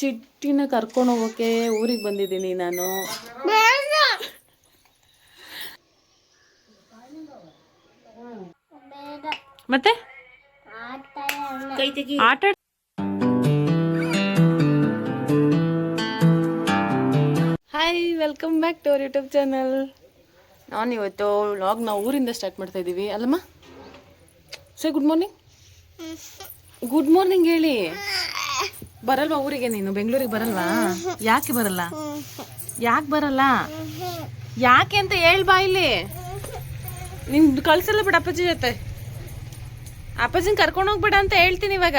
ಚಿಟ್ಟಿನ ಕರ್ಕೊಂಡು ಹೋಗೋಕೆ ಊರಿಗೆ ಬಂದಿದ್ದೀನಿ ನಾನು. ಮತ್ತೆ? ಆಟ hi welcome back to our YouTube channel ನಾನು ಇವತ್ತು ವ್ಲಾಗ್ ನಾವು ಊರಿಂದ ಸ್ಟಾರ್ಟ್ ಮಾಡ್ತಾ ಇದ್ದೀವಿ ಅಲ್ಲಮ್ಮ? Sir good morning good morning ಹೇಳಿ. ಬರಲ್ವಾ ಊರಿಗೆ ನೀನು? ಬೆಂಗಳೂರಿಗೆ ಬರಲ್ವಾ? ಯಾಕೆ ಬರಲ್ಲ? ಯಾಕೆ ಬರಲ್ಲ? ಯಾಕೆ ಅಂತ ಹೇಳ್ಬಾ ಇಲ್ಲಿ. ನಿನ್ ಕಳ್ಸಲ್ಲ ಬಿಡ ಅಪ್ಪಾಜಿ ಜೊತೆ. ಅಪ್ಪಾಜಿನ ಕರ್ಕೊಂಡು ಹೋಗ್ಬೇಡ ಅಂತ ಹೇಳ್ತೀನಿ ಇವಾಗ.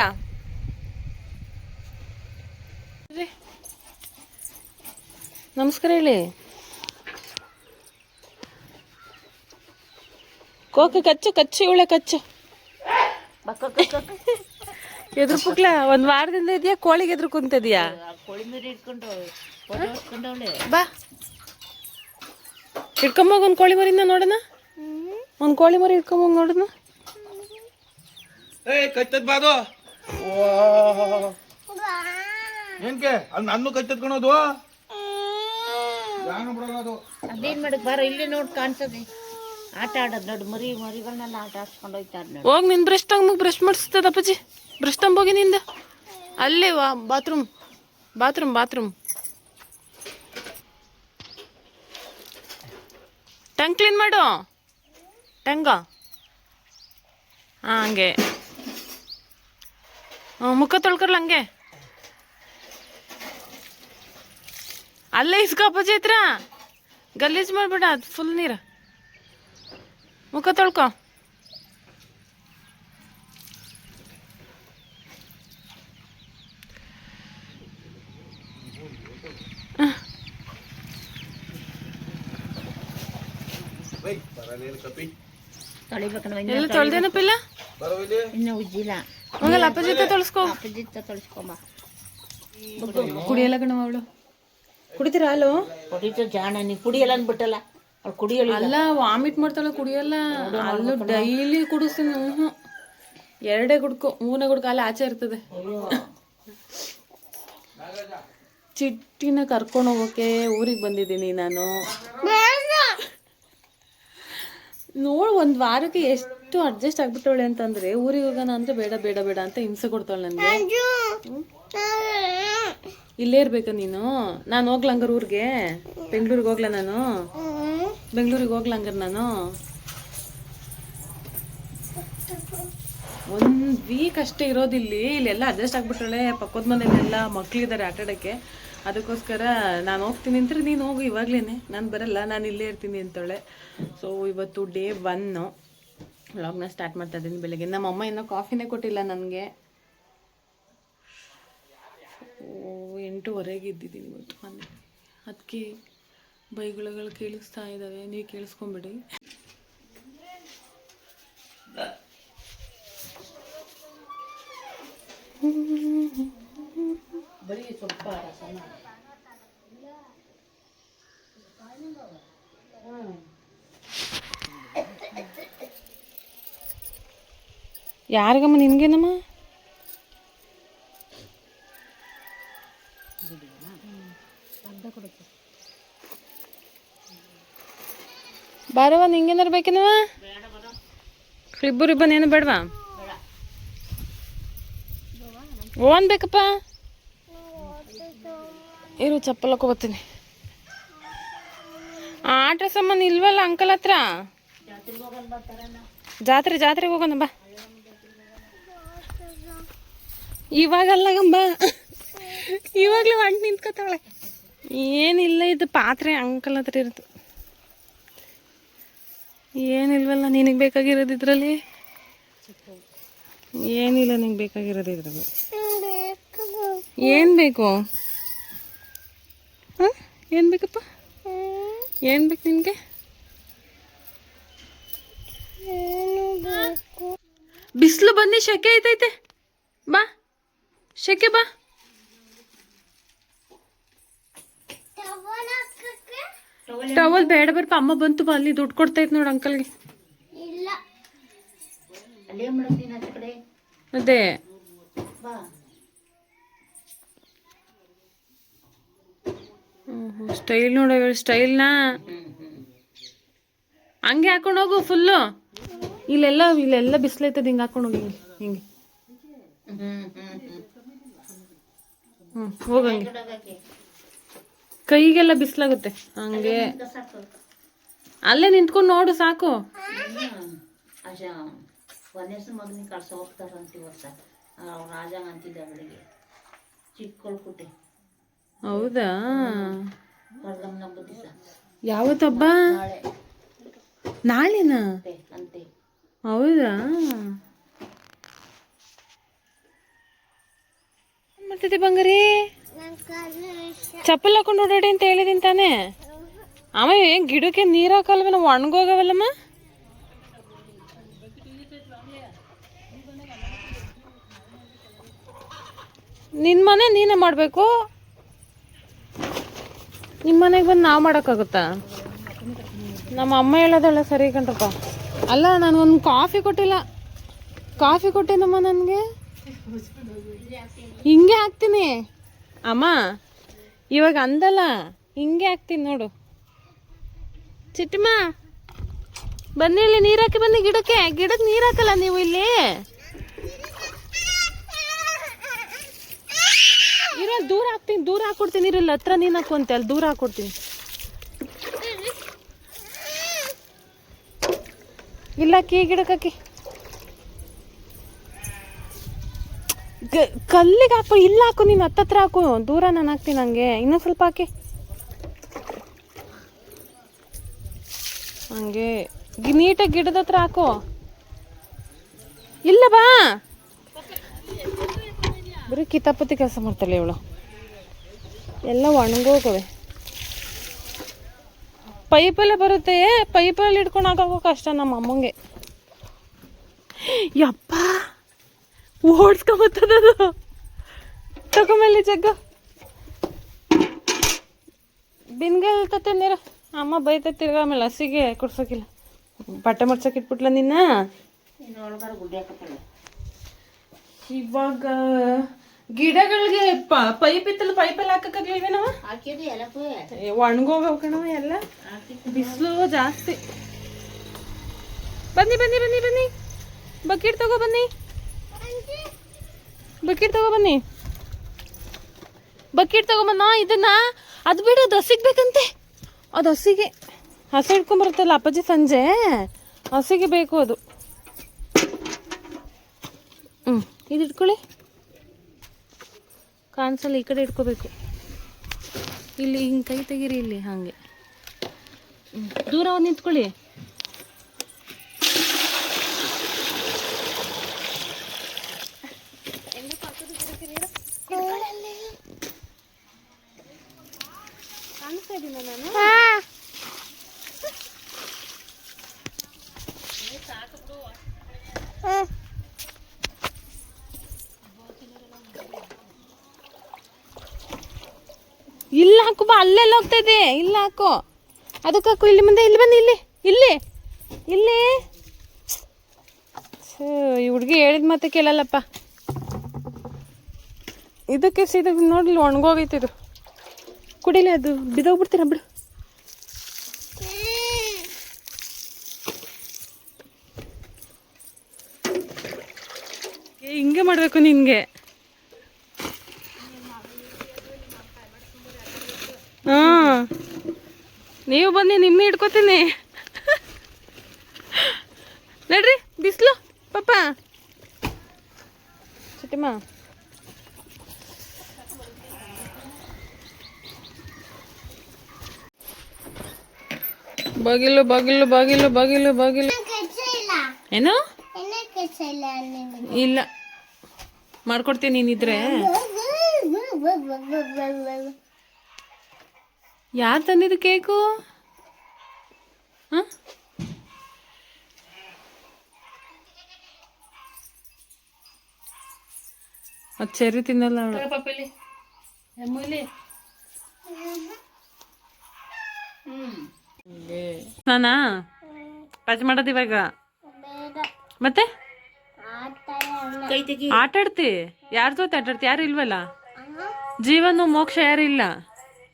ನಮಸ್ಕಾರ ಹೇಳಿ. ಕೋಕ ಕಚ್ಚು ಕಚ್ಚು, ಇವಳೆ ಕಚ್ಚು. ಎದುರು ಪುಕ್ಲ ಒಂದ್ ವಾರದಿಂದ ಇದೆಯಾ ಕೋಳಿಗೆ ಎದುರು ಕುಂತಿದ್ಯಾ ಕೋಳಿ ಮರಿ ಇಟ್ಕೊಂಡು ಫೋಟೋ ಬಾ. ಹಿಡ್ಕೊಂಬೋಗ ಒಂದ್ ಕೋಳಿ ಮರಿನ ನೋಡೋಣ? ಒಂದ್ ಕೋಳಿ ಮರಿ ಹಿಡ್ಕೊಂಬೋಗ ನೋಡೋಣ? ಏ ಕಚ್ಚದ್ ಬಾದು ಏನ್ಕೆ? ಅಲ್ಲಿ ನನ್ನ ಕಚ್ಚದ್ಕೊಳೋದು ನಾನು ಬಿಡೋದು ಅದೇನ್ ಮಾಡಕ್ ಬಾರ ಇಲ್ಲಿ ನೋಡ್ ಕಾಣ್ತದೆ ಆಟ ಆಡೋದು ಹೋಗ್ ನಿನ್ ಬ್ರಷ್ ತಂಗ್ ಬ್ರಷ್ ಮಾಡಿಸ್ತದ ಅಪ್ಪಾಜಿ? ಬ್ರಷ್ ಹೋಗಿ ನಿಂದ? ಅಲ್ಲೇ ವಾ bathroom bathroom bathroom tongue clean ಮಾಡು. ಟಂಗ ಹಾಂ, ಹಂಗೆ. ಹ್ಞೂ ಮುಖ ತೊಳ್ಕರ್ಲ ಹಂಗೆ. ಅಲ್ಲೇ ಇಸ್ಕೋ ಅಪ್ಪಾಜಿ ಹತ್ರ. ಗಲೀಜ್ ಮಾಡ್ಬೇಡ, ಅದು ಫುಲ್ ನೀರು. ಮುಖ ತೊಳ್ಕೊ. ಎಲ್ಲ ತೊಳ್ದೇನಪ್ಪ ಇಲ್ಲ? ಇನ್ನು ಉಜ್ಜಿಲ್ಲ. ಹೋಗಲ್ಲ ಅಪ್ಪ ಜೊತೆ ತೊಳ್ಸ್ಕೊ. ಜೊತೆ ತೊಳ್ಸ್ಕೊಂಬ ಕುಡಿಯಲ್ಲ ಕಣವ ಅವಳು? ಕುಡಿತೀರಾ ಅಲೋ ಕುಡಿತು ಜಾಣ ನೀ ಕುಡಿಯಲ್ಲ ಅಂದ್ಬಿಟ್ಟಲ್ಲ. ಅವ್ಳು ಕುಡಿಯಲ್ಲ ಅಲ್ಲ ವಾಮಿಟ್ ಮಾಡ್ತಾಳೆ ಕುಡಿಯಲ್ಲ ಅಲ್ಲೂ ಡೈಲಿ ಕುಡಿಸ್ತೀನಿ. ಹ್ಞೂ ಎರಡೇ ಗುಡ್ಕು ಮೂರನೇ ಗುಡ್ಕ ಅಲ್ಲಿ ಆಚೆ ಇರ್ತದೆ. ಚಿಟ್ಟಿನ ಕರ್ಕೊಂಡು ಹೋಗೋಕೆ ಊರಿಗೆ ಬಂದಿದ್ದೀನಿ ನಾನು. ನೋಡು ಒಂದು ವಾರಕ್ಕೆ ಎಷ್ಟು ಅಡ್ಜಸ್ಟ್ ಆಗ್ಬಿಟ್ಟವಳೆ ಅಂತಂದ್ರೆ ಊರಿಗೆ ಹೋಗೋಣ ಅಂದ್ರೆ ಬೇಡ ಬೇಡ ಬೇಡ ಅಂತ ಹಿಂಸೆ ಕೊಡ್ತಾಳೆ ನನಗೆ ಇಲ್ಲೇ ಇರ್ಬೇಕ ನೀನು. ನಾನು ಹೋಗ್ಲಂಗ್ರ ಊರಿಗೆ? ಬೆಂಗ್ಳೂರಿಗೆ ಹೋಗ್ಲಾ ನಾನು? ಬೆಂಗ್ಳೂರಿಗೆ ಹೋಗ್ಲಂಗರ್ ನಾನು? ಒಂದು ವೀಕ್ ಅಷ್ಟೇ ಇರೋದಿಲ್ಲಿ, ಇಲ್ಲೆಲ್ಲ ಅಡ್ಜಸ್ಟ್ ಆಗ್ಬಿಟ್ರಳೆ, ಪಕ್ಕದ ಮನೇಲೆಲ್ಲ ಮಕ್ಕಳಿದ್ದಾರೆ ಆಟ ಆಡೋಕ್ಕೆ ಅದಕ್ಕೋಸ್ಕರ ನಾನು ಹೋಗ್ತೀನಿ ಅಂತಾರೆ ನೀನು ಹೋಗು ಇವಾಗ್ಲೇ ನಾನು ಬರಲ್ಲ, ನಾನು ಇಲ್ಲೇ ಇರ್ತೀನಿ ಅಂತವಳೆ. ಸೊ ಇವತ್ತು ಡೇ ಒನ್ನು ವ್ಲಾಗ್ನ ಸ್ಟಾರ್ಟ್ ಮಾಡ್ತಾ ಇದ್ದೀನಿ ಬೆಳಗ್ಗೆ. ನಮ್ಮ ಅಮ್ಮ ಇನ್ನೂ ಕಾಫಿನೇ ಕೊಟ್ಟಿಲ್ಲ ನನಗೆ. ಎಂಟೂವರೆಗೆ ಇದ್ದಿದ್ದೀನಿ ಇವತ್ತು ಮನೆ. ಅದಕ್ಕೆ ಬೈಗುಳಗಳು ಕೇಳಿಸ್ತಾ ಇದ್ದಾವೆ ನೀವು ಕೇಳಿಸ್ಕೊಂಬಿಡಿ. ಬರೀ ಸ್ವಲ್ಪ ರಸನ ಯಾರಿಗಮ್ಮ ನಿನ್ಗೇನಮ್ಮ? ಬಾರವ ನಿಂಗೇನಾರು ಬೇಕೇನವ ಇಬ್ಬರು ಇಬ್ಬನೇನು ಬೇಡವಾ? ಓನ್ ಬೇಕಪ್ಪ? ಇರು, ಚಪ್ಪಲ್ ಹಾಕೋಬತ್ತೀನಿ ಆಟ ಸಾಮಾನು ಇಲ್ವಲ್ಲ ಅಂಕಲ್ ಹತ್ರ? ಜಾತ್ರೆ, ಜಾತ್ರೆಗೆ ಹೋಗೋಣ, ಬಾ. ಇವಾಗಲ್ಲಗಂಬ ಇವಾಗಲೇ ಹೊಂಟು ನಿಂತ್ಕೊತಾಳೆ. ಏನಿಲ್ಲ, ಇದು ಪಾತ್ರೆ ಅಂಕಲ್ ಹತ್ರ ಇರುತ್ತೆ ಏನಿಲ್ವಲ್ಲ, ನಿನಗೆ ಬೇಕಾಗಿರೋದು ಇದರಲ್ಲಿ? ಏನಿಲ್ಲ, ನಿಂಗೆ ಬೇಕಾಗಿರೋದು ಇದ್ರಲ್ಲಿ. ಏನು ಬೇಕು? ಹಾಂ? ಏನು ಬೇಕಪ್ಪ? ಏನು ಬೇಕು ನಿನಗೆ? ಬಿಸಿಲು ಬನ್ನಿ ಶೆಕೆ ಐತೈತೆ. ಬಾ. ಶೆಕೆ ಬಾ. ಟವಲ್ ಬೇಡ ಬರ್ಪ ಅಮ್ಮ ಬಂತು ಬಾ ಅಲ್ಲಿ ದುಡ್ಡು ಇತ್ತು ನೋಡು ಅಂಕಲ್ಗೆ ಅದೇ. ಬಾ. ಸ್ಟೈಲ್ ನೋಡ ಸ್ಟೈಲ್ನ ಹಂಗೆ ಹಾಕೊಂಡು ಹೋಗು ಫುಲ್ಲು ಇಲ್ಲೆಲ್ಲ ಇಲ್ಲೆಲ್ಲ ಬಿಸಿಲೈತದ ಹಿಂಗೆ ಹಾಕೊಂಡು ಹೋಗಿ ಹಿಂಗೆ. ಹ್ಞೂ ಹೋಗಂಗೆ ಕೈಗೆಲ್ಲ ಬಿಸಿಲಾಗುತ್ತೆ. ಹಂಗೆ. ಅಲ್ಲೇ ನಿಂತ್ಕೊಂಡು ನೋಡು ಸಾಕು. ಒಂದೇಸ ಮಗನಿಗೆ ಕಳ್ಸ ಹೋಗ್ತಾರಂತ ಅವ್ರ ರಾಜಂಗ ಅಂತಿದ್ದ ಅವಳಿಗೆ. ಚಿಕ್ಕ ಹೌದಾ? ಯಾವತ್ತಬ್ಬ? ನಾಳೆ. ನಾಳೆನಾ? ಅಂತೆ ಹೌದಾ? ಮತ್ತೆ ಬಂಗಾರಿ? ಚಪ್ಪಲ್ ಹಾಕೊಂಡು ಓಡಾಡಿ ಅಂತ ಹೇಳಿದೀನಿ ತಾನೆ? ಅವ ಏನ್ ಗಿಡಕ್ಕೆ ನೀರ್ ಹಾಕಲ್ವ ನಾವು ಒಣಗೋಗವಲ್ಲಮ್ಮ ನಿನ್ ಮನೆ ನೀನೇ ಮಾಡ್ಬೇಕು? ನಿಮ್ಮ ಮನೆಗೆ ಬಂದು ನಾವು ಮಾಡೋಕ್ಕಾಗುತ್ತಾ? ನಮ್ಮ ಅಮ್ಮ ಹೇಳೋದಲ್ಲ ಸರಿ ಕಣ್ರಪ್ಪ. ಅಲ್ಲ ನಾನು ಒಂದು ಕಾಫಿ ಕೊಟ್ಟಿಲ್ಲ. ಕಾಫಿ ಕೊಟ್ಟಿನಮ್ಮ ನನಗೆ? ಹಿಂಗೆ ಹಾಕ್ತೀನಿ. ಅಮ್ಮ, ಇವಾಗ ಅಂದಲ್ಲ, ಹಿಂಗೆ ಹಾಕ್ತೀನಿ ನೋಡು. ಚಿಟ್ಟಮ್ಮ, ಬನ್ನಿ ಇಲ್ಲಿ ನೀರು ಹಾಕಿ, ಬನ್ನಿ ಗಿಡಕ್ಕೆ. ಗಿಡಕ್ಕೆ ನೀರು ಹಾಕಲ್ಲ ನೀವು ಇಲ್ಲಿ? ಇರೋ, ದೂರ ಹಾಕ್ತೀನಿ, ದೂರ ಹಾಕೊಡ್ತೀನಿ. ಇರಲ್ಲ ಹತ್ರ ನೀನು ಹಾಕೊಂತೆ ಅಲ್ಲಿ ದೂರ ಹಾಕೊಡ್ತೀನಿ. ಇಲ್ಲ, ಕೀ ಗಿಡಕ್ಕೆ ಕಲ್ಲಿಗೆ ಹಾಕು, ಇಲ್ಲ ಹಾಕು, ನೀನು ಹತ್ತತ್ರ ಹಾಕು, ದೂರ ನಾನು ಹಾಕ್ತೀನಿ ನನಗೆ ಇನ್ನೂ ಸ್ವಲ್ಪ ಹಾಕಿ. ಹಂಗೆ. ನೀಟಾಗಿ ಗಿಡದ ಹತ್ರ ಹಾಕು. ಇಲ್ಲ ಬಾ. ಬರೀ ಕಿತಾಪತಿ ಕೆಲಸ ಮಾಡ್ತಾಳೆ ಇವಳು. ಎಲ್ಲ ಒಣಗೋಗವೆ ಪೈಪಲ್ಲೇ ಬರುತ್ತೆ ಪೈಪಲ್ಲಿ ಹಿಡ್ಕೊಂಡು ಹಾಕೋಕೆ ಕಷ್ಟ ನಮ್ಮ ಅಮ್ಮಂಗೆ. ಯಪ್ಪ! ಓಡಿಸ್ಕೊಂಬತ್ತದದು. ತಗೊಂಬಲ್ಲಿ ಜಗ್ಗ. ಬಿನ್ಗಲ್ ತತ್ತೆ ನೀರು. ಅಮ್ಮ ಬೈತ ತಿರ್ಗ ಆಮೇಲೆ ಹಸಿಗೆ ಕುಡ್ಸೋಕಿಲ್ಲ. ಬಟ್ಟೆ ಮಡ್ಸಕ್ಕೆ ಇಟ್ಬಿಟ್ಲ ನಿನ್ನ? ಇವಾಗ ಗಿಡಗಳಿಗೆ ಪೈಪ್ ಇತ್ತಲ್ಲ ಹಾಕಿದ್ರಿ ಎಲ್ಲಕ್ಕೂ ಒಣಗೋಗವ್ ಕಣವ ಎಲ್ಲ. ಬಿಸಿಲು ಜಾಸ್ತಿ. ಬನ್ನಿ ಬನ್ನಿ ಬನ್ನಿ ಬನ್ನಿ. ಬಕೆಟ್ ತಗೋ ಬನ್ನಿ. ಬಕೆಟ್ ತಗೋ ಬನ್ನಿ. ಬಕೆಟ್ ತಗೊಂಬನ್ನ ಇದನ್ನ ಅದು ಬಿಡು, ಅದು ಹಸಿಗೆ ಬೇಕಂತೆ. ಅದು ಹಸಿಗೆ. ಹಸಿ ಇಟ್ಕೊಂಬರುತ್ತಲ್ಲ ಅಪ್ಪಾಜಿ ಸಂಜೆ? ಹಸಿಗೆ ಬೇಕು ಅದು. ಹ್ಞೂ ಇದು ಇಟ್ಕೊಳ್ಳಿ. ಕಾನ್ಸಲ್ಲಿ ಈ ಕಡೆ ಇಟ್ಕೋಬೇಕು. ಇಲ್ಲಿ ಹಿಂಗೆ ಕೈ ತೆಗೀರಿ ಇಲ್ಲಿ, ಹಾಗೆ. ದೂರ ನಿಂತ್ಕೊಳ್ಳಿ. ಇಲ್ಲ ಹಾಕು, ಬಾ, ಅಲ್ಲೆಲ್ಲ ಹೋಗ್ತಾ ಇದೆ ಇಲ್ಲ ಹಾಕು. ಅದಕ್ಕೆ ಹಾಕು, ಇಲ್ಲಿ ಮುಂದೆ, ಇಲ್ಲಿ ಬನ್ನಿ, ಇಲ್ಲಿ ಇಲ್ಲಿ ಇಲ್ಲಿ. ಈ ಹುಡುಗಿ ಹೇಳಿದ ಮತ್ತೆ ಕೇಳಲ್ಲಪ್ಪ. ಇದಕ್ಕೆ ಸೀದ ನೋಡಿ ಒಣಗೋಗೈತೆ ಇದು. ಕುಡಿಲಿ ಅದು ಬಿದೋಗ್ಬಿಡ್ತೀರ ಬಿಡು ಏ, ಹಿಂಗೆ ಮಾಡಬೇಕು ನಿನಗೆ? ಹಾ. ನೀವು ಬನ್ನಿ ನಿಮ್ಮ ಹಿಡ್ಕೋತೀನಿ. ನಡ್ರಿ ಬಿಸಿಲು ಪಾಪ ಚಿಟ್ಟಿಮ್ಮ ಬಾಗಿಲು ಬಾಗಿಲು ಬಾಗಿಲು ಬಾಗಿಲು ಬಾಗಿಲು. ಏನು? ಇಲ್ಲ. ಮಾಡ್ಕೊಡ್ತೀನಿ ನೀನಿದ್ರೆ. ಯಾರು ತಂದಿದ್ದು ಕೇಕು? ಹಾಂ? ಅದು ಚೆರಿ ತಿನ್ನಲ್ಲ ಅವಳು ಪಾಪಲ್ಲಿ ಎಮ್ಮಲ್ಲಿ ನಾನಾ? ಪಚ್ ಮಾಡೋದು ಇವಾಗ. ಮತ್ತೆ? ಆಟ ಆಡ್ತಿ ಯಾರ ಜೊತೆ ಆಟ ಆಡ್ತಿ ಯಾರು ಇಲ್ವಲ್ಲ ಜೀವನ ಮೋಕ್ಷ ಯಾರು ಇಲ್ಲ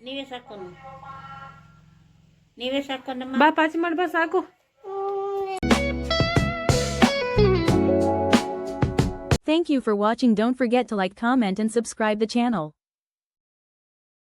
ನೀವೇ ಸಾಕು ನೀವೇ ಸಾಕೊಂಡಮ್ಮ ಬಾ ಪಾಚಿ ಮಾಡಿ ಬಾ ಸಾಕು Thank you for watching. Don't forget to like, comment, and subscribe the channel.